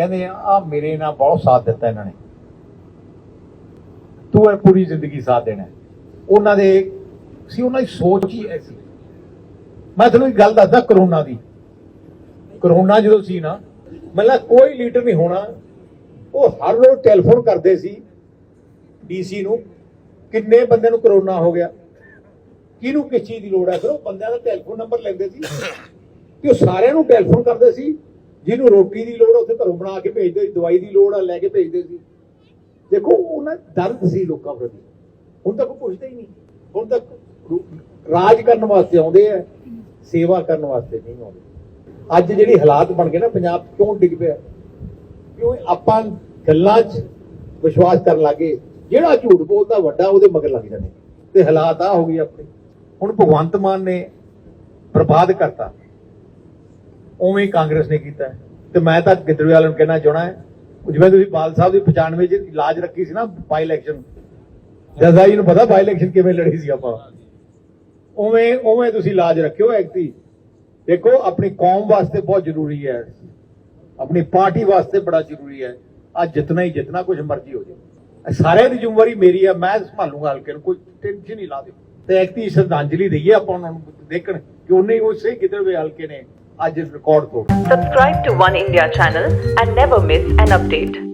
ਕਹਿੰਦੇ ਆ ਮੇਰੇ ਨਾਲ ਬਹੁਤ ਸਾਥ ਦਿੱਤਾ ਇਹਨਾਂ ਨੇ। ਤੂੰ ਇਹ ਪੂਰੀ ਜ਼ਿੰਦਗੀ ਸਾਥ ਦੇਣਾ ਉਹਨਾਂ ਦੇ ਸੀ, ਉਹਨਾਂ ਦੀ ਸੋਚ ਹੀ ਐਸੀ। ਮੈਂ ਤੁਹਾਨੂੰ ਇੱਕ ਗੱਲ ਦੱਸਦਾ ਕਰੋਨਾ ਦੀ। ਕਰੋਨਾ ਜਦੋਂ ਸੀ ਨਾ, ਮਤਲਬ ਕੋਈ ਲੀਡਰ ਨਹੀਂ ਹੋਣਾ। ਉਹ ਹਰ ਰੋਜ਼ ਟੈਲੀਫੋਨ ਕਰਦੇ ਸੀ ਡੀਸੀ ਨੂੰ, ਕਿੰਨੇ ਬੰਦੇ ਨੂੰ ਕਰੋਨਾ ਹੋ ਗਿਆ। ਕਿਹਨੂੰ, ਕਿਸ ਚੀਜ਼ ਦੀ ਲੋੜ ਹੈ? ਫਿਰ ਉਹ ਬੰਦਿਆਂ ਦਾ ਟੈਲੀਫੋਨ ਨੰਬਰ ਲੈਂਦੇ ਸੀ। ਤੇ ਉਹ ਸਾਰਿਆਂ ਨੂੰ ਟੈਲੀਫੋਨ ਕਰਦੇ ਸੀ। ਜਿਹਨੂੰ ਰੋਟੀ ਦੀ ਲੋੜ, ਉੱਥੇ ਘਰੋਂ ਬਣਾ ਕੇ ਭੇਜਦੇ ਸੀ, ਦਵਾਈ ਦੀ ਲੋੜ ਆ, ਲੈ ਕੇ ਭੇਜਦੇ ਸੀ। ਦੇਖੋ, ਉਹਨਾਂ ਦਰਦ ਸੀ ਲੋਕਾਂ ਪ੍ਰਤੀ। ਹੁਣ ਤੱਕ ਪੁੱਛਦੇ ਹੀ ਨਹੀਂ। ਹੁਣ ਤੱਕ ਰਾਜ ਕਰਨ ਵਾਸਤੇ ਆਉਂਦੇ ਆ, ਸੇਵਾ ਕਰਨ ਵਾਸਤੇ ਨਹੀਂ ਆਉਂਦੇ। ਅੱਜ ਜਿਹੜੀ ਹਾਲਾਤ ਬਣ ਗਏ ਨਾ, ਪੰਜਾਬ ਕਿਉਂ ਡਿੱਗ ਪਿਆ? ਕਿਉਂ ਆਪਾਂ ਗੱਲਾਂ 'ਚ ਵਿਸ਼ਵਾਸ ਕਰਨ ਲੱਗੇ? ਜਿਹੜਾ ਝੂਠ ਬੋਲਦਾ, ਵੱਡਾ ਉਹਦੇ ਮਗਰ ਲੱਗ ਜਾਂਦੇ। ਤੇ ਹਾਲਾਤ ਆ ਹੋ ਗਏ ਆਪਣੇ। ਹੁਣ ਭਗਵੰਤ ਮਾਨ ਨੇ ਬਰਬਾਦ ਕਰਤਾ। ਉਵੇਂ ਹੀ ਕਾਂਗਰਸ ਨੇ ਕੀਤਾ ਤੇ ਮੈਂ ਤਾਂ ਗਿੱਦੜਵਾਲ ਨੂੰ ਕਹਿਣਾ ਚਾਹਣਾ ਹੈ ਜਿਵੇਂ ਤੁਸੀਂ ਬਾਲ ਸਾਹਿਬ ਦੀ 95 ਚ ਇਲਾਜ ਰੱਖੀ ਸੀ ਨਾ ਬਾਈ ਇਲੈਕਸ਼ਨ ਜਜ਼ਾ ਨੂੰ ਪਤਾ ਬਾਈ ਇਲੈਕਸ਼ਨ ਕਿਵੇਂ ਲੜੀ ਸੀ ਆਪਾਂ। ਉਵੇਂ ਉਵੇਂ ਤੁਸੀਂ ਇਲਾਜ ਰੱਖਿਓ ਐਕਟੀ ਦੇਖੋ, ਆਪਣੀ ਕੌਮ ਵਾਸਤੇ ਬਹੁਤ ਜ਼ਰੂਰੀ ਹੈ। ਆਪਣੀ ਪਾਰਟੀ ਵਾਸਤੇ ਬੜਾ ਜ਼ਰੂਰੀ ਹੈ। ਆ ਜਿਤਨਾ ਹੀ ਜਿਤਨਾ ਕੁਝ ਮਰਜ਼ੀ ਹੋ ਜਾਏ ਇਹ ਸਾਰਿਆਂ ਦੀ ਜ਼ਿੰਮੇਵਾਰੀ ਮੇਰੀ ਹੈ, ਮੈਂ ਸੰਭਾਲੂਗਾ ਹਲਕੇ ਨੂੰ, ਕੋਈ ਟੈਨਸ਼ਨ ਨਹੀਂ ਲਾ ਦਿਓ। ਤੇ ਐਕਤੀ ਸ਼ਰਧਾਂਜਲੀ ਦਈਏ ਆਪਾਂ ਉਹਨਾਂ ਨੂੰ ਦੇਖਣ ਕਿ ਉਹਨੇ ਹੀ ਉਸੇ ਗਿੱਦੜਵੇ ਹਲਕੇ ਨੇ I record. Subscribe to One India channel and never miss an update.